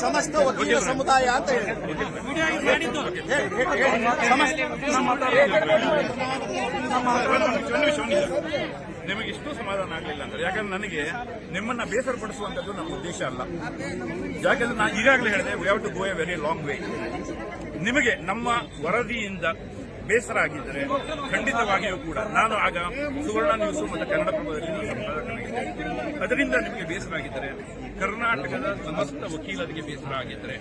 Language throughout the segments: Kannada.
ಸಮಸ್ತ- ವಕೀಲ ಸಮುದಾಯ ಅಂತ. ನಿಮಗೆ ಇಷ್ಟು ಸಮಾಧಾನ ಆಗಲಿಲ್ಲ ಅಂದ್ರೆ ಯಾಕಂದ್ರೆ ನನಗೆ ನಿಮ್ಮನ್ನ ಬೇಸರ ಪಡಿಸುವಂತದ್ದು ನಮ್ಮ ಉದ್ದೇಶ ಅಲ್ಲ ಯಾಕಂದ್ರೆ ನಾನು ಈಗಾಗಲೇ ಹೇಳಿದೆ we have to go a very long way ನಿಮಗೆ ನಮ್ಮ ವರದಿಯಿಂದ ಬೇಸರ ಆಗಿದ್ದರೆ ಖಂಡಿತವಾಗಿಯೂ ಕೂಡ ನಾನು ಆಗ ಸುವರ್ಣ ನ್ಯೂಸ್ ಮತ್ತು ಕನ್ನಡ ಅದರಿಂದ ನಿಮಗೆ ಬೇಸರ ಆಗಿದ್ದರೆ ಕರ್ನಾಟಕದ ಸಮಸ್ತ ವಕೀಲರಿಗೆ ಬೇಸರ ಆಗಿದ್ದರೆ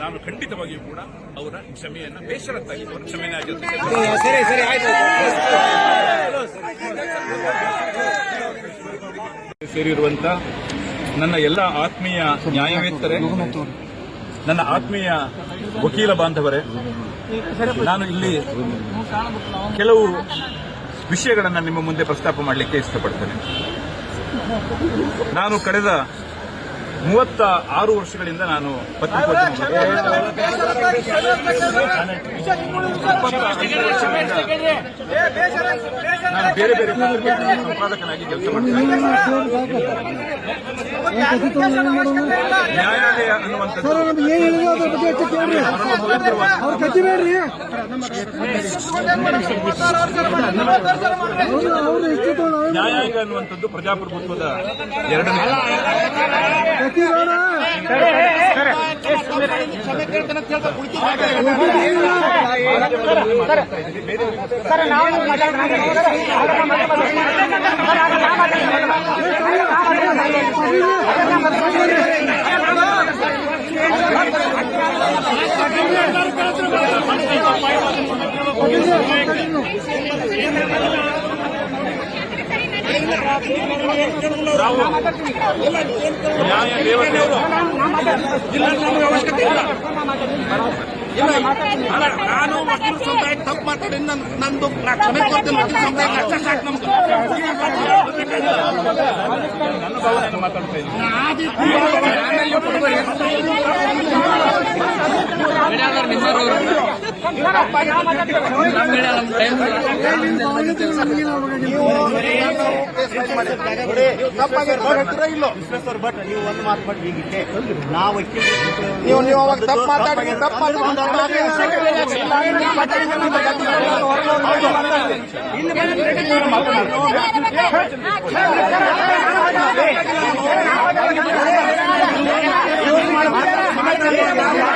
ನಾನು ಖಂಡಿತವಾಗಿಯೂ ಕೂಡ ಅವರ ಕ್ಷಮೆಯನ್ನು ಬೇಸರತ್ತಾಗಿ ಅವರ ಆಯ್ತು ಸೇರಿರುವಂತ ನನ್ನ ಎಲ್ಲ ಆತ್ಮೀಯ ನ್ಯಾಯವೇತ್ತರೇ ನನ್ನ ಆತ್ಮೀಯ ವಕೀಲ ಬಾಂಧವರೇ, ನಾನು ಇಲ್ಲಿ ಕೆಲವು ವಿಷಯಗಳನ್ನು ನಿಮ್ಮ ಮುಂದೆ ಪ್ರಸ್ತಾಪ ಮಾಡಲಿಕ್ಕೆ ಇಷ್ಟಪಡ್ತೇನೆ. ನಾನು ಕಳೆದ ಮೂವತ್ತ ಆರು ವರ್ಷಗಳಿಂದ ನಾನು ನಾನು ಬೇರೆ ಬೇರೆ ಸಂಪಾದಕನಾಗಿ ಕೆಲಸ ಮಾಡ್ತೀನಿ ನ್ಯಾಯಾಲಯ ಅನ್ನುವಂಥದ್ದು ನ್ಯಾಯಾಲಯ ಅನ್ನುವಂಥದ್ದು ಪ್ರಜಾಪ್ರಭುತ್ವದ ಎರಡನೇ ಕತ್ತಿ ಬೇಡ ನಾನು ವಕೀಲ ಸಮುದಾಯ ತಪ್ಪು ಮಾತಾಡಿ ನನ್ನ ನಂದು ಕ್ಷಮೆ ಕೊಡ್ತೇನೆ ವಕೀಲ ಸಮುದಾಯ ಅಷ್ಟೇ ನಮ್ಗೆ ಮಾತಾಡ್ತಾ ಇದ್ದೀನಿ ಇಲ್ಲೋ ಬಟ್ ನೀವು ಒಂದು ಮಾತು ಬಟ್ ಹೀಗಿಟ್ಟೆ ನಾವು ನೀವು ನೀವು ಅವಾಗ ತಪ್ಪು ಮಾತಾಡಿ ತಪ್ಪು ಏ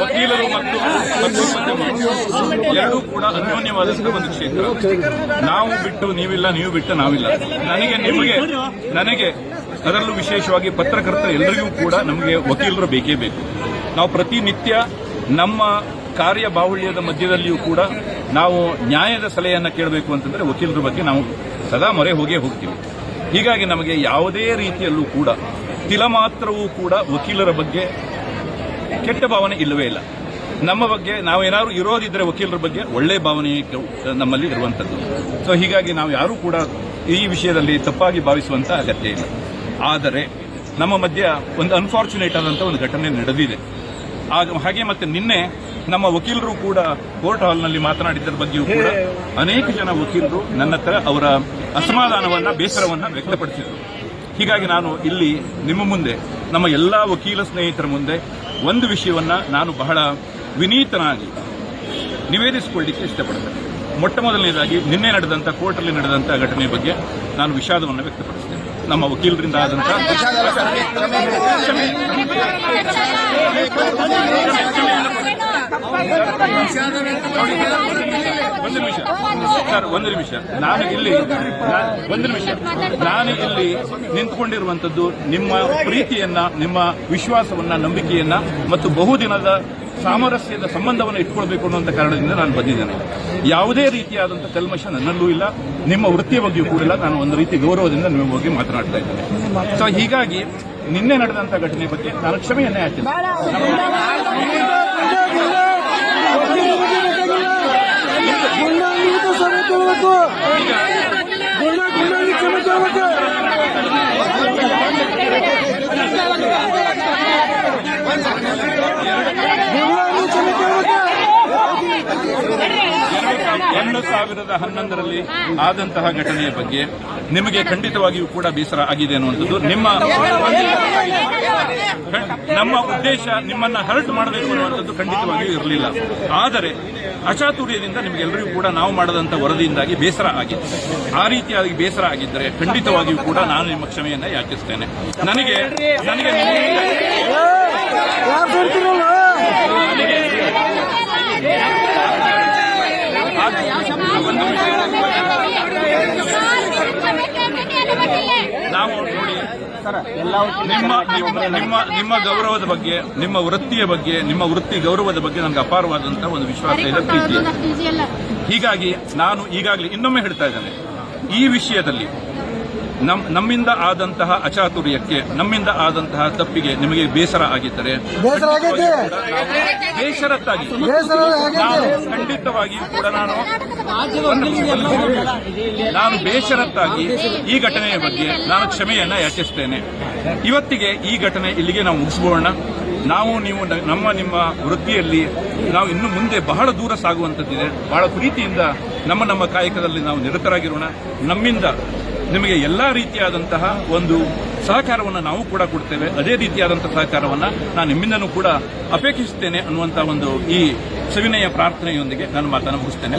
ವಕೀಲರು ಮತ್ತು ಎರಡೂ ಕೂಡ ಅನ್ಯೋನ್ಯವಾದ ಒಂದು ಕ್ಷೇತ್ರ. ನಾವು ಬಿಟ್ಟು ನೀವಿಲ್ಲ, ನೀವು ಬಿಟ್ಟು ನಾವಿಲ್ಲ. ನನಗೆ, ನಿಮಗೆ, ನನಗೆ ಅದರಲ್ಲೂ ವಿಶೇಷವಾಗಿ ಪತ್ರಕರ್ತರು ಎಲ್ಲರಿಗೂ ಕೂಡ ನಮಗೆ ವಕೀಲರು ಬೇಕೇ ಬೇಕು. ನಾವು ಪ್ರತಿನಿತ್ಯ ನಮ್ಮ ಕಾರ್ಯ ಬಾಹುಳ್ಯದ ಮಧ್ಯದಲ್ಲಿಯೂ ಕೂಡ ನಾವು ನ್ಯಾಯದ ಸಲಹೆಯನ್ನು ಕೇಳಬೇಕು ಅಂತಂದರೆ ವಕೀಲರ ಬಗ್ಗೆ ನಾವು ಸದಾ ಮೊರೆ ಹೋಗೇ ಹೋಗ್ತೀವಿ. ಹೀಗಾಗಿ ನಮಗೆ ಯಾವುದೇ ರೀತಿಯಲ್ಲೂ ಕೂಡ ತಿಲ ಮಾತ್ರವೂ ಕೂಡ ವಕೀಲರ ಬಗ್ಗೆ ಕೆಟ್ಟ ಭಾವನೆ ಇಲ್ಲವೇ ಇಲ್ಲ. ನಮ್ಮ ಬಗ್ಗೆ ನಾವೇನಾದ್ರು ಇರೋದಿದ್ರೆ ವಕೀಲರ ಬಗ್ಗೆ ಒಳ್ಳೆ ಭಾವನೆ ನಮ್ಮಲ್ಲಿ ಇರುವಂತದ್ದು. ಸೊ ಹೀಗಾಗಿ ನಾವು ಯಾರೂ ಕೂಡ ಈ ವಿಷಯದಲ್ಲಿ ತಪ್ಪಾಗಿ ಭಾವಿಸುವಂತ ಅಗತ್ಯ ಇಲ್ಲ. ಆದರೆ ನಮ್ಮ ಮಧ್ಯ ಒಂದು ಅನ್ಫಾರ್ಚುನೇಟ್ ಆದಂಥ ಒಂದು ಘಟನೆ ನಡೆದಿದೆ. ಆಗ ಹಾಗೆ ಮತ್ತೆ ನಿನ್ನೆ ನಮ್ಮ ವಕೀಲರು ಕೂಡ ಕೋರ್ಟ್ ಹಾಲ್ನಲ್ಲಿ ಮಾತನಾಡಿದ್ದರ ಬಗ್ಗೆಯೂ ಕೂಡ ಅನೇಕ ಜನ ವಕೀಲರು ನನ್ನ ಹತ್ರ ಅವರ ಅಸಮಾಧಾನವನ್ನ, ಬೇಸರವನ್ನ ವ್ಯಕ್ತಪಡಿಸಿದರು. ಹೀಗಾಗಿ ನಾನು ಇಲ್ಲಿ ನಿಮ್ಮ ಮುಂದೆ, ನಮ್ಮ ಎಲ್ಲಾ ವಕೀಲ ಸ್ನೇಹಿತರ ಮುಂದೆ ಒಂದು ವಿಷಯವನ್ನ ನಾನು ಬಹಳ ವಿನೀತನಾಗಿ ನಿವೇದಿಸಿಕೊಳ್ಳಿಕ್ಕೆ ಇಷ್ಟಪಡ್ತೇನೆ. ಮೊಟ್ಟ ಮೊದಲನೇದಾಗಿ ನಿನ್ನೆ ನಡೆದಂತ, ಕೋರ್ಟಲ್ಲಿ ನಡೆದಂತ ಘಟನೆ ಬಗ್ಗೆ ನಾನು ವಿಷಾದವನ್ನು ವ್ಯಕ್ತಪಡಿಸ್ತೇನೆ. ನಮ್ಮ ವಕೀಲರಿಂದ ಆದಂತ ಒಂದು ನಿಮಿಷ. ಸರ್ ಒಂದು ನಿಮಿಷ ನಾನು ಇಲ್ಲಿ ಒಂದು ನಿಮಿಷ. ನಾನು ಇಲ್ಲಿ ನಿಂತ್ಕೊಂಡಿರುವಂತದ್ದು ನಿಮ್ಮ ಪ್ರೀತಿಯನ್ನ, ನಿಮ್ಮ ವಿಶ್ವಾಸವನ್ನ, ನಂಬಿಕೆಯನ್ನ ಮತ್ತು ಬಹುದಿನದ ಸಾಮರಸ್ಯದ ಸಂಬಂಧವನ್ನು ಇಟ್ಕೊಳ್ಬೇಕು ಅನ್ನುವಂಥ ಕಾರಣದಿಂದ ನಾನು ಬಂದಿದ್ದೇನೆ. ಯಾವುದೇ ರೀತಿಯಾದಂಥ ಕಲ್ಮಶ ನನ್ನಲ್ಲೂ ಇಲ್ಲ, ನಿಮ್ಮ ವೃತ್ತಿಯ ಬಗ್ಗೆಯೂ ಕೂಡ ಇಲ್ಲ. ನಾನು ಒಂದು ರೀತಿ ಗೌರವದಿಂದ ನಿಮ್ಮ ಬಗ್ಗೆ ಮಾತನಾಡ್ತಾ ಇದ್ದೇನೆ. ಸೊ ಹೀಗಾಗಿ ನಿನ್ನೆ ನಡೆದಂಥ ಘಟನೆ ಬಗ್ಗೆ ನಾನು ಕ್ಷಮೆಯನ್ನೇ ಹಾಕ್ತೀನಿ ಗುಂಡಾಂಗಿಗೆ ಕ್ಷಮೆ ಕೇಳಬೇಕು ಗುಂಡ ಗುಂಡಾಂಗಿ ಕ್ಷಮೆ ಕೇಳಬೇಕು ಗುಂಡಾಂಗಿ ಕ್ಷಮೆ ಕೇಳಬೇಕು ಎರಡು ಸಾವಿರದ ಹನ್ನೊಂದರಲ್ಲಿ ಆದಂತಹ ಘಟನೆಯ ಬಗ್ಗೆ ನಿಮಗೆ ಖಂಡಿತವಾಗಿಯೂ ಕೂಡ ಬೇಸರ ಆಗಿದೆ ಅನ್ನುವಂಥದ್ದು. ನಿಮ್ಮ ನಮ್ಮ ಉದ್ದೇಶ ನಿಮ್ಮನ್ನ ಹರ್ಟ್ ಮಾಡಬೇಕು ಅನ್ನುವಂಥದ್ದು ಖಂಡಿತವಾಗಿಯೂ ಇರಲಿಲ್ಲ. ಆದರೆ ಅಚಾತುರ್ಯದಿಂದ ನಿಮಗೆಲ್ಲರಿಗೂ ಕೂಡ ನಾವು ಮಾಡದಂತ ವರದಿಯಿಂದಾಗಿ ಬೇಸರ ಆಗಿದೆ. ಆ ರೀತಿಯಾಗಿ ಬೇಸರ ಆಗಿದ್ದರೆ ಖಂಡಿತವಾಗಿಯೂ ಕೂಡ ನಾನು ನಿಮ್ಮ ಕ್ಷಮೆಯನ್ನ ಯಾಚಿಸ್ತೇನೆ. ನನಗೆ ನನಗೆ ಯಾರು ಬರ್ತಿರಲ್ಲ ನಾವು ನೋಡಿ ನಿಮ್ಮ ನಿಮ್ಮ ನಿಮ್ಮ ಗೌರವದ ಬಗ್ಗೆ ನಿಮ್ಮ ವೃತ್ತಿಯ ಬಗ್ಗೆ ನಿಮ್ಮ ವೃತ್ತಿ ಗೌರವದ ಬಗ್ಗೆ ನನಗೆ ಅಪಾರವಾದಂತಹ ಒಂದು ವಿಶ್ವಾಸ ಇದೆ ಪ್ರೀತಿ. ಇದೆ ಹೀಗಾಗಿ ನಾನು ಈಗಾಗಲೇ ಇನ್ನೊಮ್ಮೆ ಹೇಳ್ತಾ ಇದ್ದೇನೆ. ಈ ವಿಷಯದಲ್ಲಿ ನಮ್ ನಮ್ಮಿಂದ ಆದಂತಹ ಅಚಾತುರ್ಯಕ್ಕೆ ನಮ್ಮಿಂದ ಆದಂತಹ ತಪ್ಪಿಗೆ ನಿಮಗೆ ಬೇಸರ ಆಗಿದ್ದರೆ ಬೇಸರತ್ತಾಗಿ ಖಂಡಿತವಾಗಿ ಕೂಡ ನಾನು ನಾನು ಬೇಸರತ್ತಾಗಿ ಈ ಘಟನೆಯ ಬಗ್ಗೆ ನಾನು ಕ್ಷಮೆಯನ್ನ ಯಾಚಿಸ್ತೇನೆ. ಇವತ್ತಿಗೆ ಈ ಘಟನೆ ಇಲ್ಲಿಗೆ ನಾವು ಮುಗಿಸಬೋಣ. ನಾವು ನೀವು ನಮ್ಮ ನಿಮ್ಮ ವೃತ್ತಿಯಲ್ಲಿ ನಾವು ಇನ್ನು ಮುಂದೆ ಬಹಳ ದೂರ ಸಾಗುವಂಥದ್ದಿದೆ. ಬಹಳ ಪ್ರೀತಿಯಿಂದ ನಮ್ಮ ನಮ್ಮ ಕಾಯಕದಲ್ಲಿ ನಾವು ನಿರತರಾಗಿರೋಣ. ನಮ್ಮಿಂದ ನಿಮಗೆ ಎಲ್ಲಾ ರೀತಿಯಾದಂತಹ ಒಂದು ಸಹಕಾರವನ್ನು ನಾವು ಕೂಡ ಕೊಡ್ತೇವೆ. ಅದೇ ರೀತಿಯಾದಂತಹ ಸಹಕಾರವನ್ನು ನಾನು ನಿಮ್ಮಿಂದನೂ ಕೂಡ ಅಪೇಕ್ಷಿಸುತ್ತೇನೆ ಅನ್ನುವಂತಹ ಒಂದು ಈ ಸವಿನಯ ಪ್ರಾರ್ಥನೆಯೊಂದಿಗೆ ನಾನು ಮಾತನ್ನು ಮುಗಿಸ್ತೇನೆ.